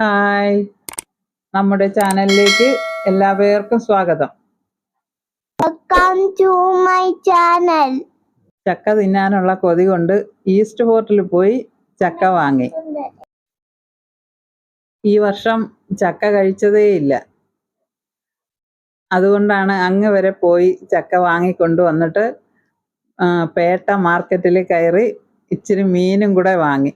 Hi. നമ്മുടെ ചാനലിലേക്ക് എല്ലാവർക്കും സ്വാഗതം. വെൽക്കം ടു മൈ ചാനൽ ചക്ക തിന്നാനുള്ള കൊതി കൊണ്ട് ഈസ്റ്റ് ഹോട്ടലിൽ പോയി ചക്ക വാങ്ങി. ഈ വർഷം ചക്ക കഴിച്ചതേയില്ല അതുകൊണ്ടാണ് അങ്ങ് വരെ പോയി ചക്ക വാങ്ങിക്കൊണ്ട് വന്നിട്ട് പേട്ട മാർക്കറ്റിൽ കയറി ഇച്ചിരി മീനും കൂടെ വാങ്ങി.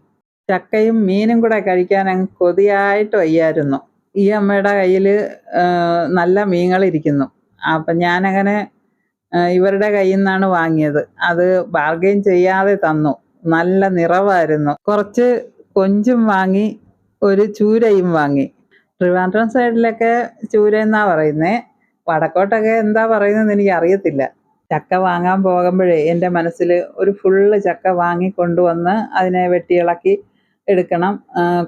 ചക്കയും മീനും കൂടെ കഴിക്കാൻ അങ്ങ് കൊതിയായിട്ട് വയ്യായിരുന്നു. ഈ അമ്മയുടെ കയ്യിൽ നല്ല മീനുകളിരിക്കുന്നു അപ്പം ഞാനങ്ങനെ ഇവരുടെ കയ്യിൽ നിന്നാണ് വാങ്ങിയത്. അത് ബാർഗെയിൻ ചെയ്യാതെ തന്നു. നല്ല നിറവായിരുന്നു. കുറച്ച് കൊഞ്ചും വാങ്ങി ഒരു ചൂരയും വാങ്ങി. ട്രിവാൻഡ്രം സൈഡിലൊക്കെ ചൂര എന്നാ പറയുന്നത് വടക്കോട്ടൊക്കെ എന്താ പറയുന്നതെന്ന് എനിക്ക് അറിയത്തില്ല ചക്ക വാങ്ങാൻ പോകുമ്പോഴേ എന്റെ മനസ്സിൽ ഒരു ഫുള്ള് ചക്ക വാങ്ങി കൊണ്ടുവന്ന് അതിനെ വെട്ടിയിളക്കി എടുക്കണം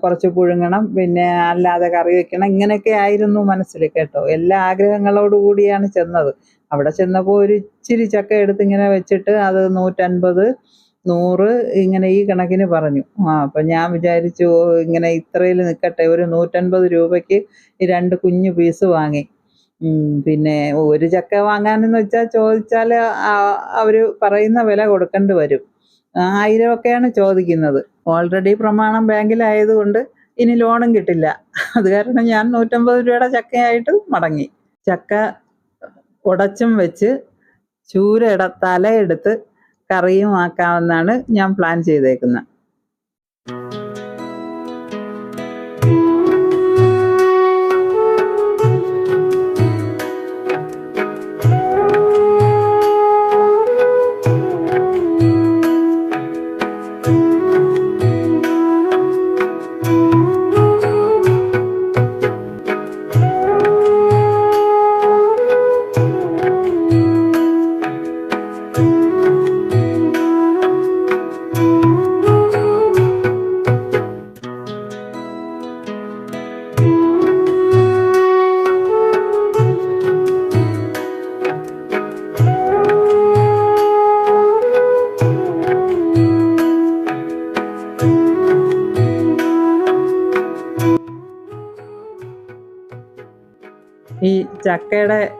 കുറച്ച് പുഴുങ്ങണം പിന്നെ അല്ലാതെ കറി വെക്കണം. ഇങ്ങനെയൊക്കെ ആയിരുന്നു മനസ്സിൽ കേട്ടോ. എല്ലാ ആഗ്രഹങ്ങളോടു കൂടിയാണ് ചെന്നത്. അവിടെ ചെന്നപ്പോൾ ഒരു ഇച്ചിരി ചക്ക എടുത്ത് ഇങ്ങനെ വെച്ചിട്ട് അത് നൂറ്റൻപത് നൂറ് ഇങ്ങനെ ഈ കണക്കിന് പറഞ്ഞു. ആ അപ്പം ഞാൻ വിചാരിച്ചു ഇങ്ങനെ ഇത്രയിൽ നിൽക്കട്ടെ. ഒരു നൂറ്റൻപത് രൂപയ്ക്ക് ഈ രണ്ട് കുഞ്ഞു പീസ് വാങ്ങി. പിന്നെ ഒരു ചക്ക വാങ്ങാനെന്ന് വെച്ചാൽ ചോദിച്ചാൽ അവർ പറയുന്ന വില കൊടുക്കേണ്ടി വരും. ആയിരം ഒക്കെയാണ് ചോദിക്കുന്നത്. ഓൾറെഡി പ്രമാണം ബാങ്കിലായതുകൊണ്ട് ഇനി ലോണും കിട്ടില്ല. അത് കാരണം ഞാൻ നൂറ്റമ്പത് രൂപയുടെ ചക്കയായിട്ട് മടങ്ങി. ചക്ക ഉടച്ചും വെച്ച് ചൂരയുടെ തലയെടുത്ത് കറിയും ആക്കാമെന്നാണ് ഞാൻ പ്ലാൻ ചെയ്തേക്കുന്നത്. ഈ ചക്കയുടെ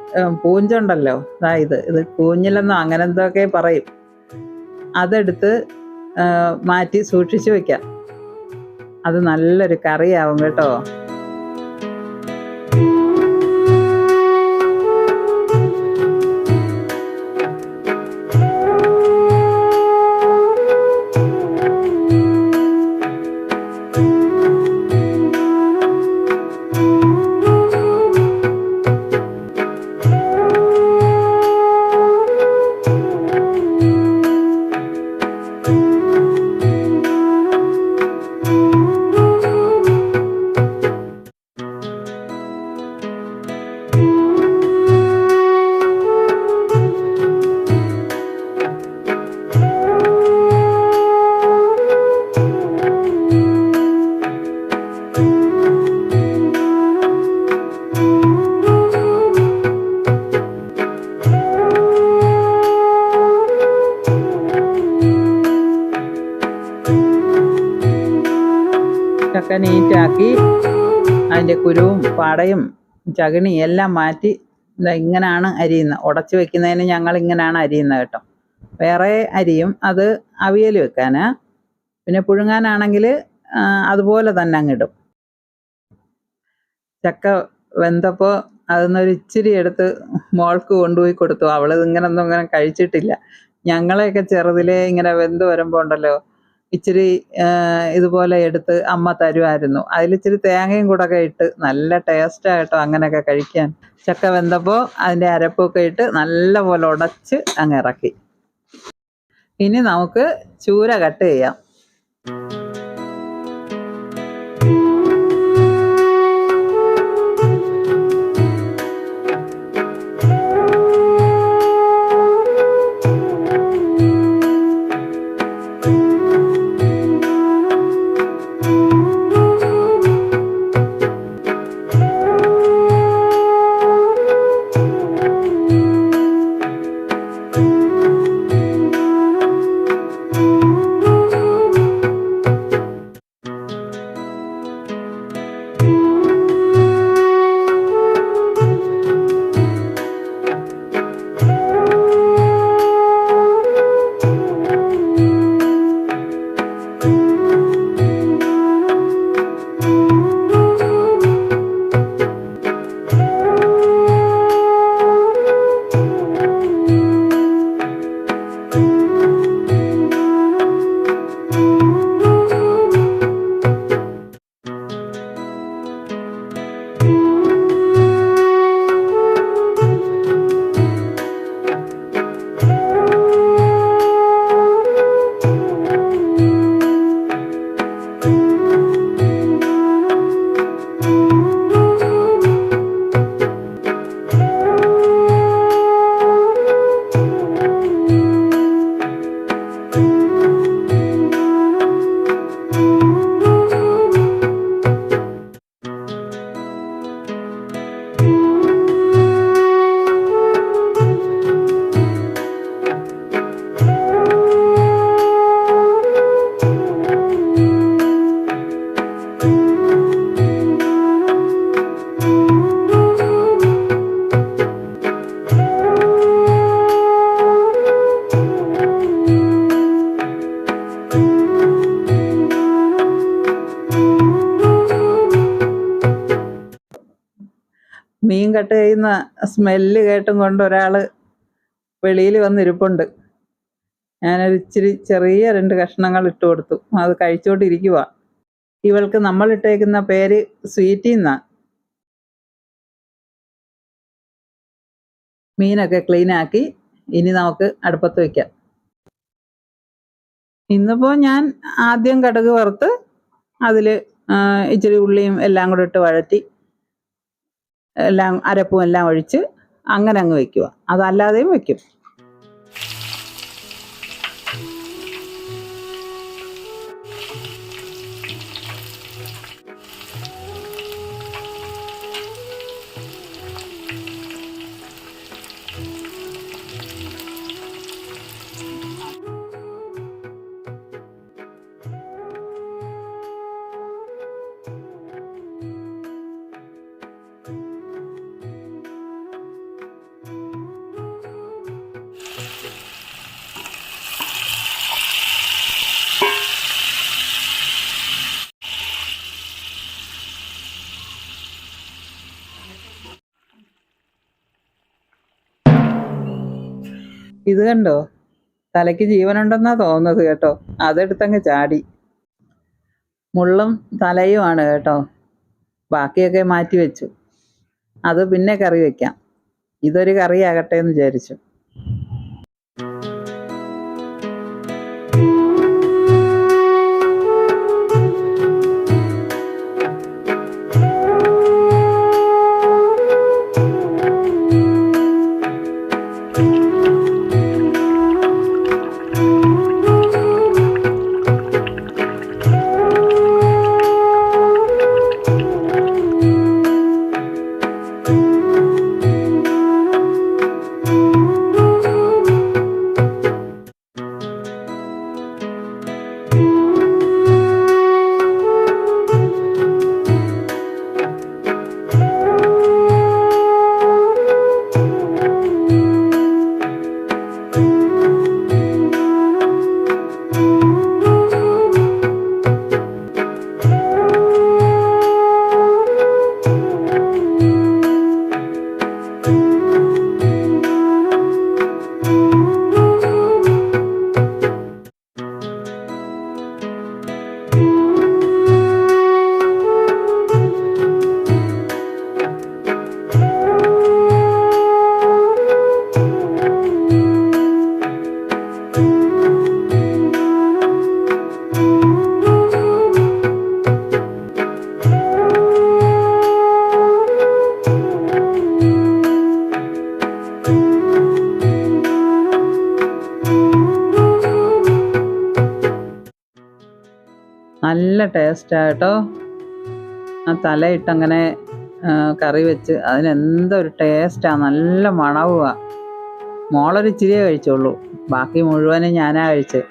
പൂഞ്ചുണ്ടല്ലോ. ഇത്. ഇത് കൂഞ്ഞിലെന്നോ അങ്ങനെ എന്തൊക്കെ പറയും. അതെടുത്ത് മാറ്റി സൂക്ഷിച്ചു വെക്കാം. അത് നല്ലൊരു കറിയാവും കേട്ടോ. പാടയും ചകിണി എല്ലാം മാറ്റി ഇങ്ങനെയാണ് അരിയുന്നത് ഉടച്ചു വെക്കുന്നതിന് ഞങ്ങൾ ഇങ്ങനെയാണ് അരിയുന്നത് കേട്ടോ. വേറെ അരിയും അത് അവിയൽ വെക്കാന്. പിന്നെ പുഴുങ്ങാനാണെങ്കിൽ അതുപോലെ തന്നെ അങ്ങിടും ചക്ക വെന്തപ്പോൾ ഒരു ഇച്ചിരി എടുത്ത് മോൾക്ക് കൊണ്ടുപോയി കൊടുത്തു. അവൾ ഇങ്ങനൊന്നും ഇങ്ങനെ കഴിച്ചിട്ടില്ല. ഞങ്ങളെയൊക്കെ ചെറുതിലേ ഇങ്ങനെ വെന്ത് വരുമ്പോൾ ഉണ്ടല്ലോ ഇച്ചിരി ഇതുപോലെ എടുത്ത് അമ്മ തരുമായിരുന്നു അതിലിച്ചിരി തേങ്ങയും കൂടെ ഒക്കെ ഇട്ട് നല്ല ടേസ്റ്റായിട്ടോ അങ്ങനെയൊക്കെ കഴിക്കാൻ. ചക്ക വെന്തപ്പോൾ അതിന്റെ അരപ്പൊക്കെ ഇട്ട് നല്ല പോലെ ഉടച്ച് അങ്ങ് ഇറക്കി. ഇനി നമുക്ക് ചൂര കട്ട് ചെയ്യാം. മീൻ കട്ട് ചെയ്യുന്ന സ്മെല്ല് കേട്ടും കൊണ്ട് ഒരാൾ വെളിയിൽ വന്നിരിപ്പുണ്ട്. ഞാനൊരു ഇച്ചിരി ചെറിയ രണ്ട് കഷ്ണങ്ങൾ ഇട്ട് കൊടുത്തു. അത് കഴിച്ചുകൊണ്ടിരിക്കുക ഇവൾക്ക് നമ്മൾ ഇട്ടേക്കുന്ന പേര് സ്വീറ്റി എന്നാണ് മീനൊക്കെ ക്ലീൻ ആക്കി ഇനി നമുക്ക് അടുപ്പത്ത് വയ്ക്കാം ഇന്നിപ്പോൾ ഞാൻ ആദ്യം കടുക് വറുത്ത് അതിൽ ഇച്ചിരി ഉള്ളിയും എല്ലാം കൂടെ ഇട്ട് വഴറ്റി. എല്ലാം അരപ്പും എല്ലാം ഒഴിച്ച് അങ്ങനെ അങ്ങ് വെക്കുക. അതല്ലാതെയും വെക്കും. ഇത് കണ്ടോ? തലയ്ക്ക് ജീവനുണ്ടെന്നാ തോന്നുന്നത് കേട്ടോ. അതെടുത്തങ്ങ് ചാടി. മുള്ളും തലയുമാണ് കേട്ടോ. ബാക്കിയൊക്കെ മാറ്റി വെച്ചു അത് പിന്നെ കറി വെക്കാം. ഇതൊരു കറിയാകട്ടെ എന്ന് വിചാരിച്ചു. നല്ല ടേസ്റ്റാണ് കേട്ടോ ആ തലയിട്ടങ്ങനെ കറി വെച്ച് അതിനെന്തൊരു ടേസ്റ്റാണ് നല്ല മണവുക മോളൊരിച്ചിരിയേ കഴിച്ചുള്ളൂ. ബാക്കി മുഴുവനും ഞാനാ കഴിച്ചത്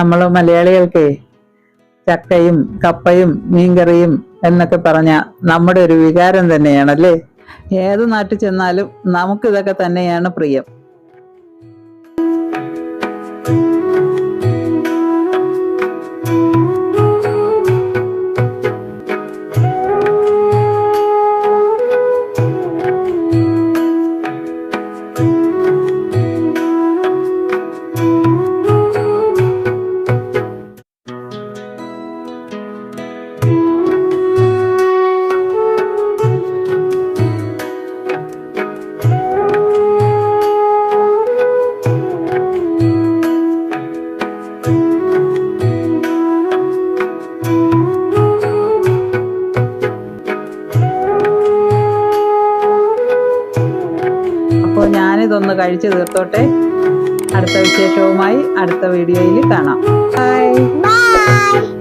നമ്മൾ മലയാളികൾക്ക് ചക്കയും കപ്പയും മീൻകറിയും എന്നൊക്കെ പറഞ്ഞ നമ്മുടെ ഒരു വികാരം തന്നെയാണല്ലേ? ഏത് നാട്ടിൽ ചെന്നാലും നമുക്കിതൊക്കെ തന്നെയാണ് പ്രിയം. കഴിച്ചു തീർത്തോട്ടെ അടുത്ത വിശേഷവുമായി അടുത്ത വീഡിയോയിൽ കാണാം. ബൈ.